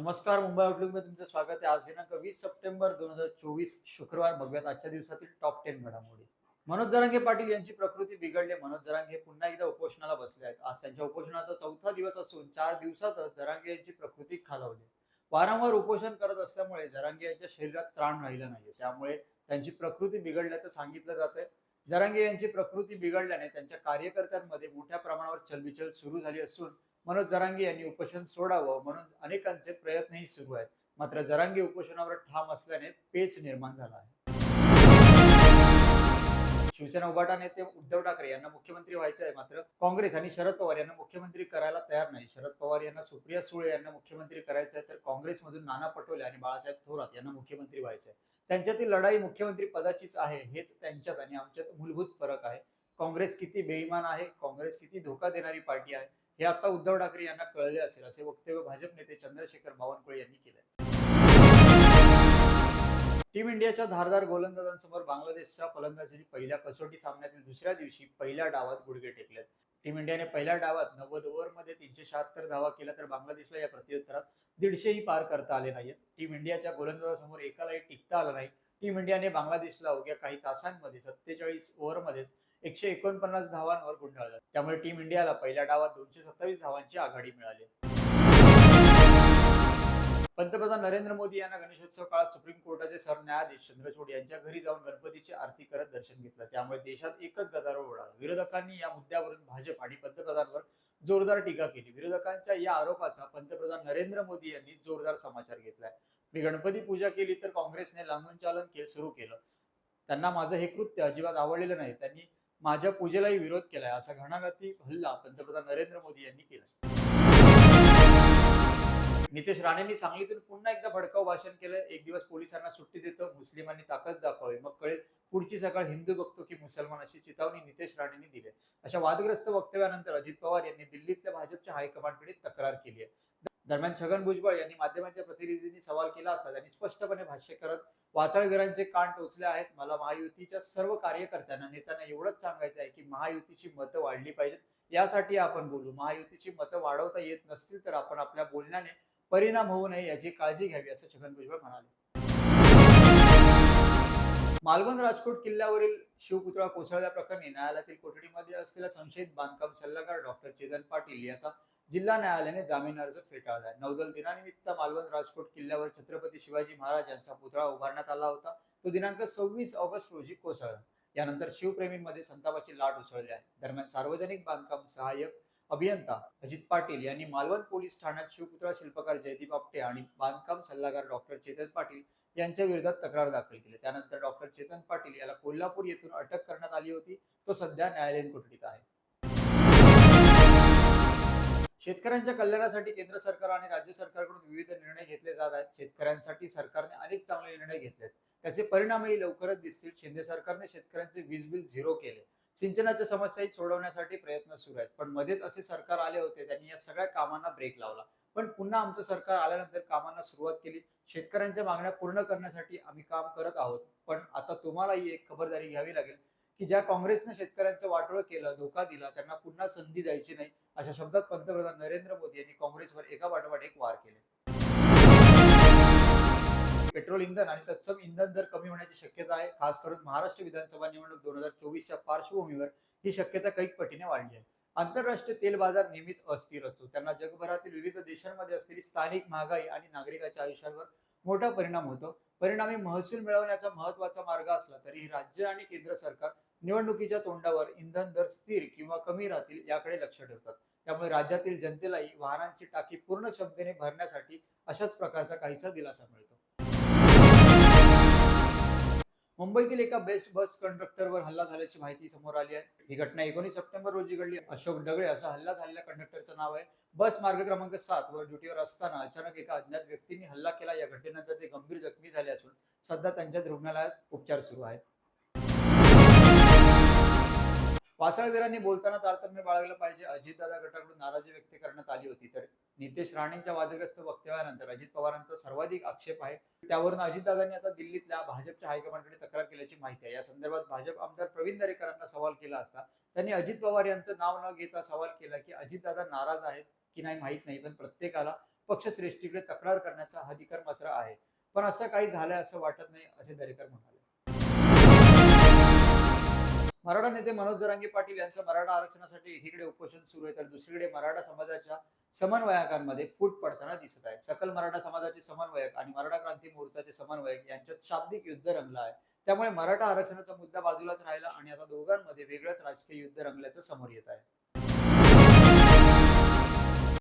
नमस्कार मुंबई आउटलुकमध्ये तुमचं स्वागत आहे. आज दिनांक वीस सप्टेंबर दोन हजार चोवीस शुक्रवार. बघूयात आजच्या दिवसातील टॉप टेन घडामोडी. मनोज जरांगे पाटील यांची प्रकृती बिघडली. मनोज जरांगे पुन्हा एकदा उपोषणाला बसले आहेत. आज त्यांच्या उपोषणाचा चौथा दिवस असून चार दिवसातच जरांगे यांची प्रकृती खालावली वारंवार उपोषण करत असल्यामुळे जरांगे यांच्या शरीरात त्राण राहिला नाही त्यामुळे त्यांची प्रकृती बिघडल्याचं सांगितलं जात आहे जरांगे यांची प्रकृती बिघडल्याने त्यांच्या कार्यकर्त्यांमध्ये मोठ्या प्रमाणावर चलबिचल सुरू झाली असून मनोज जरांगे यांनी उपोषण सोडावं म्हणून अनेकांचे प्रयत्नही सुरू आहेत. मात्र जरांगे उपोषणावर ठाम असल्याने पेच निर्माण झाला आहे. शिवसेना उभाटा नेते उद्धव ठाकरे यांना मुख्यमंत्री व्हायचं आहे. मात्र काँग्रेस आणि शरद पवार यांना मुख्यमंत्री करायला तयार नाही. शरद पवार यांना सुप्रिया सुळे यांना मुख्यमंत्री करायचं आहे तर काँग्रेसमधून नाना पटोले आणि बाळासाहेब थोरात यांना मुख्यमंत्री व्हायचं आहे. त्यांच्यातील लढाई मुख्यमंत्री पदाचीच आहे हेच त्यांच्यात आणि आमच्यात मूलभूत फरक आहे. काँग्रेस किती बेईमान आहे काँग्रेस किती धोका देणारी पार्टी आहे हे आता उद्धव ठाकरे यांना कळले असेल असे वक्तव्य भाजप नेते चंद्रशेखर बावनकुळे यांनी केले. टीम इंडियाच्या धारदार गोलंदाजांसमोर बांगलादेशच्या फलंदाजांनी पहिल्या कसोटी सामन्यातील दुसऱ्या दिवशी पहिल्या डावात गुडघे टेकलेत. टीम इंडियाने पहिल्या डावात नव्वद ओव्हरमध्ये तीनशे शहात्तर धावा केल्या तर बांगलादेशला या प्रत्युत्तरात दीडशेही पार करता आले नाहीत टीम इंडियाच्या गोलंदाजासमोर एकालाही टिकता आलं नाही. टीम इंडियाने बांगलादेशला अवघ्या काही तासांमध्ये सत्तेचाळीस ओव्हरमध्येच एकशे एकोणपन्नास धावांवर गुंडाळलं. त्यामुळे टीम इंडियाला पहिल्या डावात दोनशे सत्तावीस धावांची आघाडी मिळाली. पंतप्रधान नरेंद्र मोदी यांना गणेशोत्सव काळात सुप्रीम कोर्टाचे सरन्यायाधीश चंद्रचूड यांच्या घरी जाऊन गणपतीची आरती करत दर्शन घेतलं. त्यामुळे देशात एकच गदारोळ उडाला विरोधकांनी या मुद्द्यावरून भाजप आणि पंतप्रधानांवर जोरदार टीका केली. विरोधकांच्या या आरोपाचा पंतप्रधान नरेंद्र मोदी यांनी जोरदार समाचार घेतलाय. मी गणपती पूजा केली तर काँग्रेसने लांबून चालन के सुरू केलं. त्यांना माझं हे कृत्य अजिबात आवडलेलं नाही. त्यांनी माझ्या पूजेलाही विरोध केलाय. असा घणाघाती हल्ला पंतप्रधान नरेंद्र मोदी यांनी केला नितेश राणेंनी सांगलीतून पुन्हा एकदा भडकाव भाषण केलं एक दिवस पोलिसांना सुट्टी देतो मुस्लिमांनी ताकद दाखवावी. मग कळेल पुढची सकाळ हिंदू बघतो की मुसलमान अशी चितावणी नितेश राणेंनी दिली अशा वादग्रस्त वक्तव्यानंतर अजित पवार यांनी दिल्लीतल्या भाजपच्या हायकमांडकडे तक्रार केली आहे दरम्यान छगन भुजबळ यांनी माध्यमांच्या प्रतिनिधींनी सवाल केला असता त्यांनी स्पष्टपणे भाष्य करत वाचाळवीरांचे कान टोचले आहेत. मला महायुतीच्या सर्व कार्यकर्त्यांना नेत्यांना एवढंच सांगायचं आहे की महायुतीची मतं वाढली पाहिजेत. यासाठी आपण बोलू. महायुतीची मतं वाढवता येत नसतील तर आपण आपल्या बोलण्याने परिणाम होऊ नये याची काळजी घ्यावी असं छगन भुजबळ म्हणाले. मालवण राजकोट किल्ल्यावरील शिवपुतळा कोसळल्या प्रकरणी न्यायालयातील कोठडीमध्ये असलेला संशयित बांधकाम सल्लागार डॉक्टर चेतन पाटील याचा जिल्हा न्यायालयाने जामीन अर्ज फेटाळला नौदल दिनानिमित्त मालवण राजकोट किल्ल्यावर छत्रपती शिवाजी महाराज यांचा पुतळा उभारण्यात आला होता. तो दिनांक सव्वीस ऑगस्ट रोजी कोसळला. यानंतर शिवप्रेमींमध्ये संतापाची लाट उसळली आहे. दरम्यान सार्वजनिक बांधकाम सहाय्यक अभियंता अजित पाटील यांनी मालवण पोलीस ठाण्यात शिवपुतळा शिल्पकार जयदीप आपटे आणि बांधकाम सल्लागार डॉक्टर चेतन पाटील यांच्या विरोधात तक्रार दाखल केली. त्यानंतर डॉक्टर चेतन पाटील याला कोल्हापूर येथून अटक करण्यात आली होती. तो सध्या न्यायालयीन कोठडीत आहे. शेतकऱ्यांच्या कल्याणासाठी केंद्र सरकार आणि राज्य सरकारकडून विविध निर्णय घेतले जात आहेत. शेतकऱ्यांसाठी सरकारने अनेक चांगले निर्णय घेतलेत त्याचे परिणामही लवकरच दिसतील. शिंदे सरकारने शेतकऱ्यांचे वीज बिल झिरो केले. सिंचनाच्या समस्याही सोडवण्यासाठी प्रयत्न सुरू आहेत. पण मध्येच असे सरकार आले होते. त्यांनी या सगळ्या कामांना ब्रेक लावला. पण पुन्हा आमचं सरकार आल्यानंतर कामांना सुरुवात केली. शेतकऱ्यांच्या मागण्या पूर्ण करण्यासाठी आम्ही काम करत आहोत. पण आता तुम्हालाही एक खबरदारी घ्यावी लागेल. की ज्या काँग्रेसनं शेतकऱ्यांचं वाटोळं केलं धोका दिला त्यांना पुन्हा संधी द्यायची नाही अशा शब्दात पंतप्रधान नरेंद्र मोदी यांनी काँग्रेसवर एका पाठोपाठ एक वार केले. पेट्रोल इंधन आणि तत्सम इंधन दर कमी होण्याची शक्यता आहे. खास करून महाराष्ट्र विधानसभा निवडणूक दोन हजार चोवीसच्या पार्श्वभूमीवर ही शक्यता कैक पटीने वाढली आहे. आंतरराष्ट्रीय तेल बाजार नेहमीच अस्थिर असतो. त्यांना जगभरातील विविध देशांमध्ये असलेली स्थानिक महागाई आणि नागरिकाच्या आयुष्यावर मोठा परिणाम होतो. परिणामी महसूल मिळवण्याचा महत्त्वाचा मार्ग असला तरीही राज्य आणि केंद्र सरकार निवडणुकीच्या तोंडावर इंधन दर स्थिर किंवा कमी राहतील याकडे लक्ष ठेवतात. त्यामुळे राज्यातील जनतेलाही वाहनांची टाकी पूर्ण क्षमतेने भरण्यासाठी अशाच प्रकारचा काहीसा दिलासा मिळतो. मुंबईतील एका बेस्ट बस कंडक्टरवर हल्ला झाल्याची माहिती समोर आली आहे. ही घटना एकोणीस सप्टेंबर रोजी घडली अशोक डगळे असा हल्ला झालेल्या कंडक्टरचं नाव आहे. बस मार्ग क्रमांक सात वर ड्युटीवर असताना अचानक एका अज्ञात व्यक्तीने हल्ला केला. या घटनेनंतर ते गंभीर जखमी झाले असून सध्या त्यांच्यात रुग्णालयात उपचार सुरू आहेत. वासाळवीरांनी बोलताना तारतम्य बाळगलं पाहिजे. अजितदादा गटाकडून नाराजी व्यक्त करण्यात आली होती. तर नितेश राणेंच्या वादग्रस्त वक्तव्यानंतर अजित पवारांचा सर्वाधिक आक्षेप आहे. त्यावरून अजितदादांनी आता दिल्लीतल्या भाजपच्या हायकमांडकडे तक्रार केल्याची माहिती आहे. या संदर्भात भाजप आमदार प्रवीण दरेकरांना सवाल केला असता त्यांनी अजित पवार यांचं नाव न घेता सवाल केला की अजितदादा नाराज आहेत की नाही माहीत नाही पण प्रत्येकाला पक्षश्रेष्ठीकडे तक्रार करण्याचा अधिकार मात्र आहे. पण असं काही झालंय असं वाटत नाही असे दरेकर म्हणाले. मराठा नेते मनोज जरांगे पाटील यांचं मराठा आरक्षणासाठी एकीकडे उपोषण सुरू आहे तर दुसरीकडे मराठा समाजाच्या समन्वयकांमध्ये फूट पडताना दिसत आहे. सकल मराठा समाजाचे समन्वयक आणि मराठा क्रांती मोर्चाचे समन्वयक यांच्यात शाब्दिक युद्ध रंगलं आहे. त्यामुळे मराठा आरक्षणाचा मुद्दा बाजूलाच राहिला आणि आता दोघांमध्ये वेगळंच राजकीय युद्ध रंगल्याचं समोर येत आहे.